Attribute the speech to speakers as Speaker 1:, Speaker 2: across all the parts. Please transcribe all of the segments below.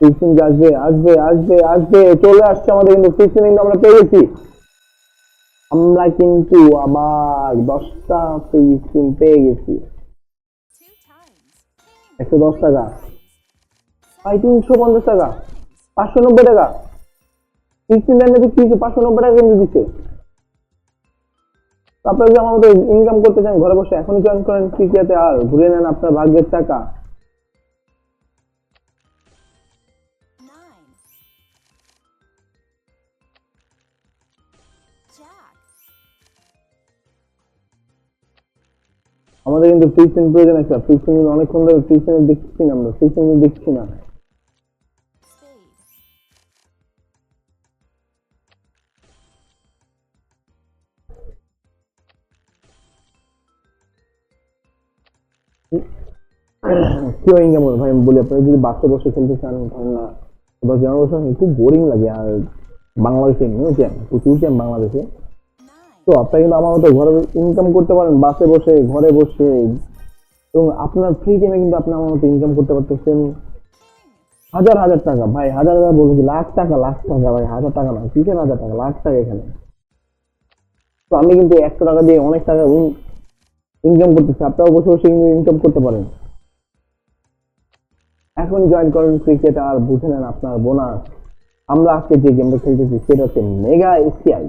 Speaker 1: Fixing আসবে আসবে আসবে আসবে, চলে আসছে আমাদের কিন্তু ফিক্সিং কিন্তু আমরা পেয়ে গেছি। আমরা কিন্তু আবার দশটা ফিক্সিং পেয়ে গেছি। একশো দশ টাকা। ভাই, তিনশো পঞ্চাশ টাকা। পাঁচশো নব্বই টাকা। ফিক্সিং দেন নাকি কি পাঁচশো নব্বই টাকা কিন্তু দিচ্ছে। আপনারা যদি আমাদের ইনকাম করতে চান, ঘরে বসে এখনই জয়েন করেন ক্রিকেটে আর ঘুরে নেন আপনার ভাগ্যের টাকা। আমাদের কিন্তু ফিক্সিং প্রয়োজন আছে। ফিক্সিং অনেকক্ষণ ধরে ফিক্সিং দেখছি না আমরা। ফিক্সিং দেখছি না।
Speaker 2: Spade.
Speaker 1: কি ইনকাম ভাই বলি আপনারা যদি বাসে বসে খেলতে চান না বা খুব বোরিং লাগে। আর বাংলাদেশে জ্যাম প্রচুর জ্যাম বাংলাদেশে। তো আপনারা কিন্তু আমার মতো ঘরে ইনকাম করতে পারেন, বাসে বসে, ঘরে বসে। এবং আপনার ফ্রি টাইমে কিন্তু আপনি আমার মতো ইনকাম করতে পারতেছেন। হাজার হাজার টাকা, ভাই, হাজার হাজার বলছি লাখ টাকা লাখ টাকা, ভাই, হাজার টাকা না, কিসের হাজার টাকা, লাখ টাকা এখানে। তো আমি কিন্তু একশো টাকা দিয়ে অনেক টাকা ইনকাম করতেছি, আপনারাও বসে বসে কিন্তু ইনকাম করতে পারেন। এখন জয়েন করেন ক্রিকেট আর বুঝে নেন আপনার বোনাস আমরা আজকে যে গেমটা খেলতেছি, সেটা হচ্ছে মেগা এসিআই.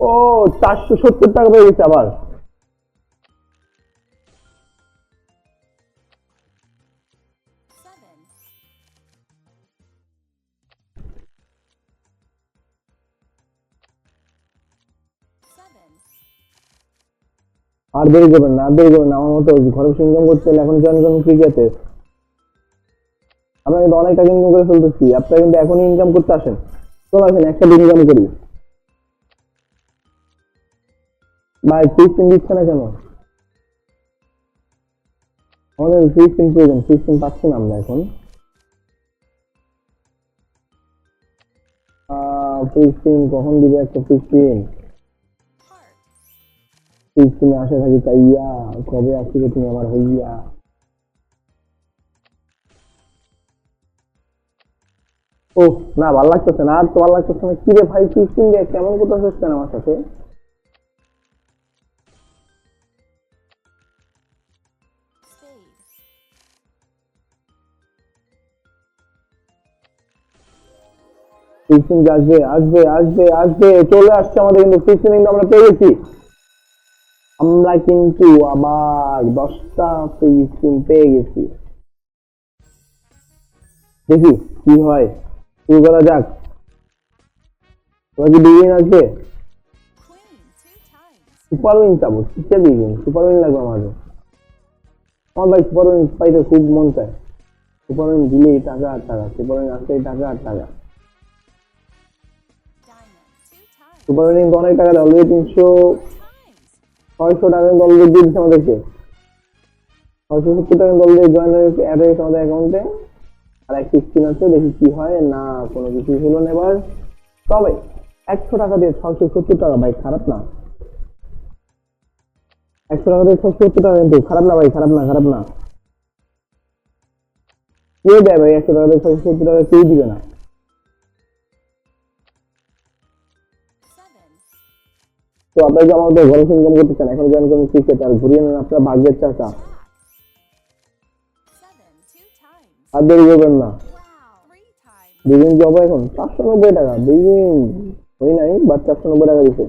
Speaker 1: ও, চারশো সত্তর টাকা পেয়ে গেছে আবার আর দেরি করবেন না, আর দেরি করবেন না। আমার মতো ঘরে বসে ইনকাম করতে হলে এখন জয়েন করুন ক্রিকেটে আমরা কিন্তু অনেক টাকা ইনকাম করে ফেলতেছি। আপনারা কিন্তু এখনই ইনকাম করতে আসেন। চলে আসেন একসাথে ইনকাম করি। ভাই ফিফটিন দিচ্ছে না কেন? আমাদের ফিফটিন প্রয়োজন। ফিফটিন পাচ্ছি না আমরা এখন। ফিফটিন কখন দিবে একটা ফিফটিন. ফিফটিনে আসে থাকি চাইয়া কবে আসবে তুমি আমার হইয়া ও না, ভালো লাগতেছে না, আর তো ভালো লাগতেছে না। কি রে ভাই ফিফটিন দিয়ে কেমন করতেছিস কেন আমার সাথে? আসবে আসবে আসবে আসবে। চলে আসছে আমাদের কিন্তু আমরা পেয়ে গেছি আমরা কিন্তু আবার দশটা ফিফটিন পেয়ে গেছি দেখি কি হয় শুরু করা যাক তোমার কি.
Speaker 2: Two times.
Speaker 1: সুপার উইন চাবো সুপার উইন লাগবে আমাদের আমার ভাই সুপার উইন পাইতে খুব মন চায় সুপার উইন দিলেই টাকা আর টাকা সুপার উইন টাকা আর টাকা. সুপার অনেক টাকা দেয় অলরেডি তিনশো. ছয়শো টাকা অলরেডি দিয়ে দিচ্ছে আমাদেরকে। ছয়শো সত্তর টাকা কিন্তু অলরেডি জয়েন হয়ে অ্যাড হয়েছে আমাদের অ্যাকাউন্টে আর স্ক্রিন আছে, দেখি কি হয়। না, কোনো হলো তবে একশো টাকা দিয়ে ছয়শো সত্তর টাকা, ভাই, খারাপ না। একশো টাকা দিয়ে ছয়শো সত্তর টাকা কিন্তু খারাপ না, ভাই, খারাপ না খারাপ না। কে দেয় ভাই একশো টাকা দিয়ে ছয়শো সত্তর টাকা? কেউ দিবে না। তো আপনারা যদি আমাদের ঘরে ইনকাম করতে চান এখন জয়েন করুন ক্রিকেট আর ঘুরিয়ে নেন আপনার ভাগ্যের চাকা. আর দেরি করবেন না. দুদিন হবে এখন চারশো নব্বই টাকা দুদিন হই নাই বাট চারশো নব্বই টাকা দিচ্ছে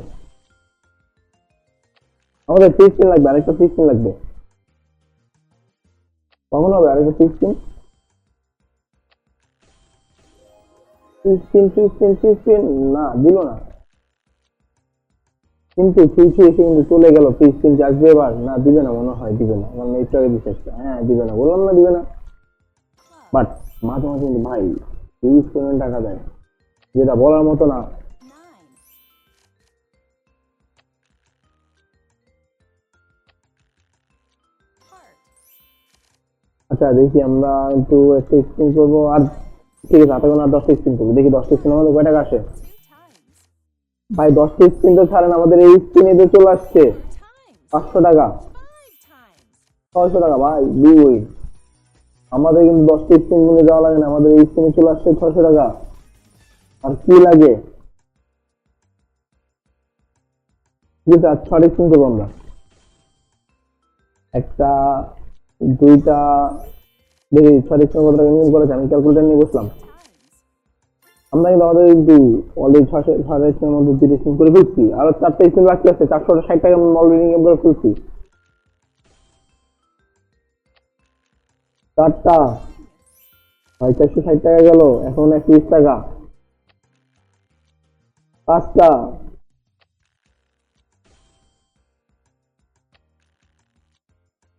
Speaker 1: আমাদের ফিফটিন লাগবে, আরেকটা ফিফটিন লাগবে। কখন হবে আরেকটা ফিফটিন ফিফটিন ফিফটিন ফিফটিন না, দিল না। কিন্তু ফিফটি এসে কিন্তু চলে গেল ফিফটিন আসবে এবার? না, দিবে না, মনে হয় দিবে না। আমার নেটওয়ার্কে একটা। হ্যাঁ দিবে না। বললাম না দিবে না। বাট মাঝে মাঝে কিন্তু ভাই ইউজ পেমেন্ট টাকা দেয়। যেটা বলার মতো না। আচ্ছা দেখি আমরা একটু একটা স্ক্রিন করব। আর ঠিক আছে হাতে কোনো আর দশটা স্ক্রিন করব। দেখি দশটা স্ক্রিন আমাদের কয় টাকা আসে. ভাই দশটা স্পিন তো ছাড়েন, আমাদের এই স্পিনে তো চলে আসছে, পাঁচশো টাকা। ছয়শো টাকা, ভাই, দুই। আমাদের কিন্তু দশটা স্পিন কিনে যাওয়া লাগে না, আমাদের এই স্পিনে চলে আসছে ছয়শো টাকা। আর কি লাগে? ঠিক আছে, আর ছটা স্পিন করব আমরা। একটা, দুইটা, দেখি, ছটা স্পিন কত টাকা ইনকাম করেছে? আমি ক্যালকুলেটার নিয়ে বসলাম. আমরা কিন্তু আমাদের কিন্তু অলরেডি ছয়শো, ছয় স্পিনের মধ্যে তিরিশ স্পিন করে ফেলছি। আরও চারটা স্পিন বাকি আছে, চারশো ষাট টাকা অলরেডি ইনকাম করে ফেলছি। চারটা। ভাই চারশো ষাট টাকা গেল, এখন একত্রিশ টাকা। পাঁচটা।